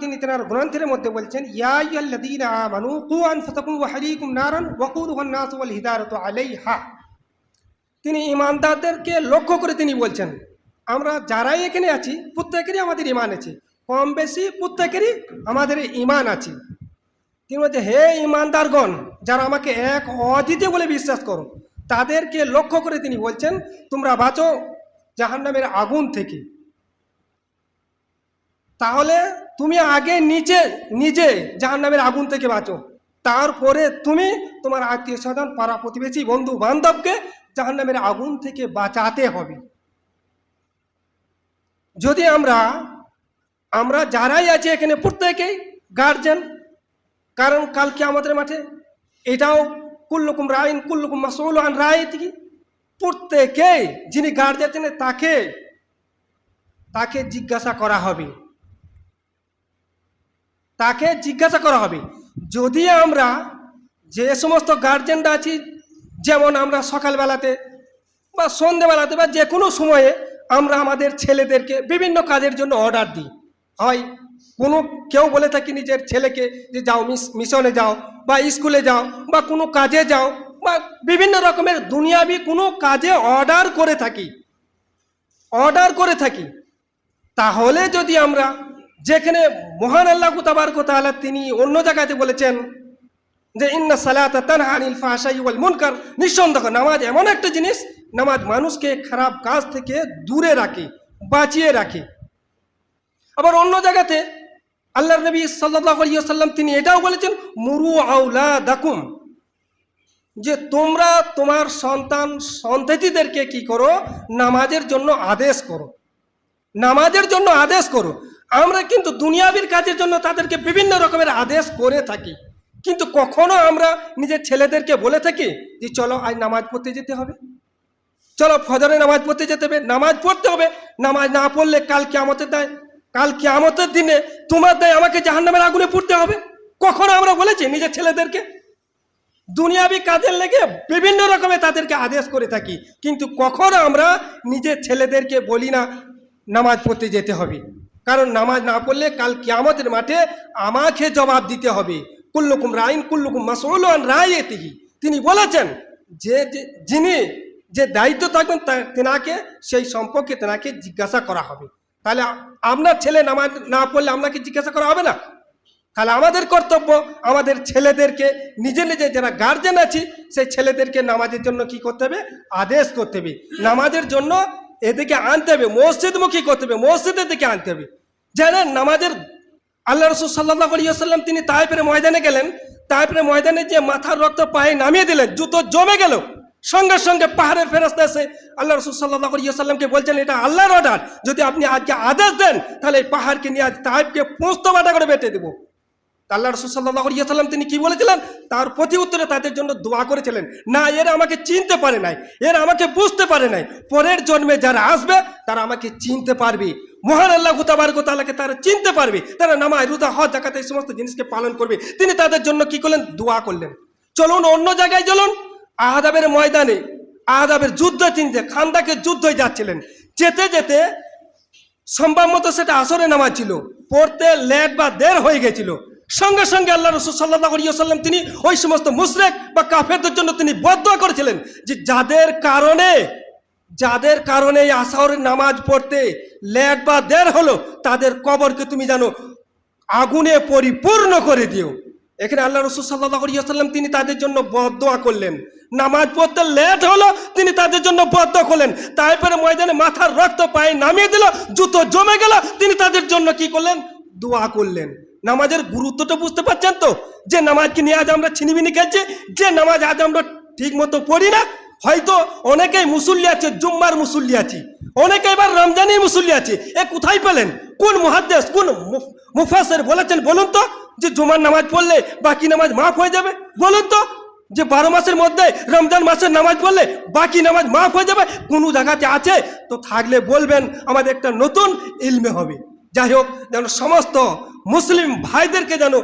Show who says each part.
Speaker 1: তিনি তেনার গ্রন্থের মধ্যে বলছেন তিনি ইমানদারদেরকে লক্ষ্য করে তিনি বলছেন, আমরা যারাই এখানে আছি, প্রত্যেকেরই আমাদের ইমান আছে। কম বেশি প্রত্যেকেরই আমাদের ইমান আছে। তিনি বলছে হে ইমানদারগণ যারা আমাকে এক অদ্বিতীয় বলে বিশ্বাস করো, তাদেরকে লক্ষ্য করে তিনি বলছেন, তোমরা বাঁচো জাহান্নামের আগুন থেকে। তাহলে তুমি আগে নিচে নিজে জাহান্নামের আগুন থেকে বাঁচো। তারপরে তুমি তোমার আত্মীয় স্বজন, পাড়া প্রতিবেশী, বন্ধু বান্ধবকে জাহান্নামের আগুন থেকে বাঁচাতে হবে। যদি আমরা আমরা যারাই আছি এখানে, প্রত্যেকেই গার্জেন কারণ কালকে আমাদের মাঠে এটাও কুল্লুকুম রাইন, কুল্লুকুম মাসউল আন রায় থেকে প্রত্যেকেই যিনি গার্জেন তাকে তাকে জিজ্ঞাসা করা হবে। তাকে জিজ্ঞাসা করা হবে। যদি আমরা যে সমস্ত গার্জেনরা আছি, যেমন আমরা সকালবেলাতে বা সন্ধেবেলাতে বা যে কোনো সময়ে আমরা আমাদের ছেলেদেরকে বিভিন্ন কাজের জন্য অর্ডার দিই। হয় কোনো, কেউ বলে থাকি নিজের ছেলেকে যে যাও মিশনে যাও বা স্কুলে যাও বা কোনো কাজে যাও বা বিভিন্ন রকমের দুনিয়াবি কোনো কাজে অর্ডার করে থাকি। অর্ডার করে থাকি। তাহলে যদি আমরা যেখানে মহান আল্লাহ তাবারক তাআলা তিনি অন্য জায়গাতে বলেছেন যে, ইন্না সালাতা তানহা আনিল ফাহশাই ওয়াল মুনকার। নিঃসন্দেহ, নামাজ এমন একটা জিনিস, নামাজ মানুষকে খারাপ কাজ থেকে দূরে রাখে, বাঁচিয়ে রাখে। আবার অন্য জায়গাতে আল্লাহ নবী সাল্লাল্লাহু আলাইহি তিনি এটাও বলেছেন, মুরু আউলা দাকুম যে, তোমরা তোমার সন্তান সন্ততিদেরকে কি করো? নামাজের জন্য আদেশ করো। নামাজের জন্য আদেশ করো। আমরা কিন্তু দুনিয়াবির কাজের জন্য তাদেরকে বিভিন্ন রকমের আদেশ করে থাকি। কিন্তু কখনো আমরা নিজের ছেলেদেরকে বলে থাকি যে, চলো আজ নামাজ পড়তে যেতে হবে। চলো ফজরে নামাজ পড়তে যেতে হবে। নামাজ পড়তে হবে। নামাজ না পড়লে কাল কিয়ামতের দেয়। কাল কিয়ামতের দিনে তোমার দেয় আমাকে জাহান্নামের আগুনে পড়তে হবে। কখনো আমরা বলেছি নিজের ছেলেদেরকে? দুনিয়াবি কাজের লেগে বিভিন্ন রকমের তাদেরকে আদেশ করে থাকি। কিন্তু কখনো আমরা নিজের ছেলেদেরকে বলি না নামাজ পড়তে যেতে হবে। কারণ নামাজ না পড়লে কাল কিয়ামতের মাঠে আমাকে জবাব দিতে হবে। কুল্লুকুম রাইন কুল্লুকুম মাসউলান রায়তিহি তিনি বলেছেন, যে- যিনি যে দায়িত্ব থাকবেন তেনাকে, সেই সম্পর্কে তেনাকে জিজ্ঞাসা করা হবে। তাহলে আপনার ছেলে নামাজ না পড়লে আপনাকে জিজ্ঞাসা করা হবে না? তাহলে আমাদের কর্তব্য, আমাদের ছেলেদেরকে, নিজে নিজে যারা গার্জেন আছি, সেই ছেলেদেরকে নামাজের জন্য কি করতে হবে? আদেশ করতে হবে। নামাজের জন্য এদিকে আনতে হবে, মসজিদমুখী করতে হবে মসজিদের দিকে আনতে হবে। জানেন নামাজের, আল্লাহ রসুল সাল্লাহ আলিয়াল্লাম তিনি তাইপের ময়দানে গেলেন তাইপের ময়দানে যে মাথার রক্ত পায়ে নামিয়ে দিলেন, জুতো জমে গেল, সঙ্গে সঙ্গে পাহাড়ের ফেরস্তা এসে আল্লাহ রসুল সাল্লাহ আলিয়াল্লামকে বলছেন, এটা আল্লাহর অর্ডার যদি আপনি আজকে আদেশ দেন, তাহলে এই পাহাড়কে নিয়ে আজ তাইপকে পোস্ত বাটা করে বেটে দেবো। আল্লাহ রসুল সাল্লাহ সাল্লাম তিনি কি বলেছিলেন? তার প্রতি উত্তরে তাদের জন্য দোয়া করেছিলেন। না, এরা আমাকে চিনতে পারে নাই। এরা আমাকে বুঝতে পারে নাই। পরের জন্মে যারা আসবে, তারা আমাকে চিনতে পারবে। মহান আল্লাহ গুতাবারক তালাকে তারা চিনতে পারবে। তারা নামাজ রুদা হজ জাকাত এই সমস্ত জিনিসকে পালন করবে। তিনি তাদের জন্য কি করলেন? দোয়া করলেন। চলুন অন্য জায়গায় চলুন। আহাদাবের ময়দানে, আহাদাবের যুদ্ধ চিনতে, খান্দাকে যুদ্ধ যাচ্ছিলেন। যেতে যেতে সম্ভব মতো সেটা আসরে নামাজ ছিল। পড়তে লেট বা দের হয়ে গেছিল। সঙ্গে সঙ্গে আল্লাহ রসুল সাল্লাহ সাল্লাম তিনি ওই সমস্ত মুশরেক বা কাফেরদের জন্য তিনি বদ্ধ করেছিলেন যে যাদের কারণে যাদের কারণে এই আসরের নামাজ পড়তে লেট বা দের হলো, তাদের কবরকে তুমি জানো আগুনে পরিপূর্ণ করে দিও। এখানে আল্লাহ রসুল সাল্লাহ সাল্লাম তিনি তাদের জন্য বদোয়া করলেন। নামাজ পড়তে লেট হলো, তিনি তাদের জন্য বদ্ধ করলেন। তারপরে ময়দানে মাথার রক্ত পায়ে নামিয়ে দিল, জুতো জমে গেল, তিনি তাদের জন্য কি করলেন? দোয়া করলেন। নামাজের গুরুত্বটা বুঝতে পারছেন তো? যে নামাজকে নিয়ে আজ আমরা ছিনিবিনি খেলছি, যে নামাজ আজ আমরা ঠিক মতো পড়ি না, হয়তো অনেকেই মুসল্লি আছে, জুম্মার মুসল্লি আছি। অনেকে এবার রমজানের মুসল্লি আছে। এ কোথায় পেলেন? কোন মুহাদ্দেস, কোন মুফাসের বলেছেন বলুন তো? যে জুমার নামাজ পড়লে বাকি নামাজ মাফ হয়ে যাবে। বলুন তো? যে বারো মাসের মধ্যে রমজান মাসের নামাজ পড়লে বাকি নামাজ মাফ হয়ে যাবে। কোনো জায়গাতে আছে? তো থাকলে বলবেন, আমাদের একটা নতুন ইলমে হবে। যাই হোক যেন সমস্ত মুসলিম ভাইদেরকে যেন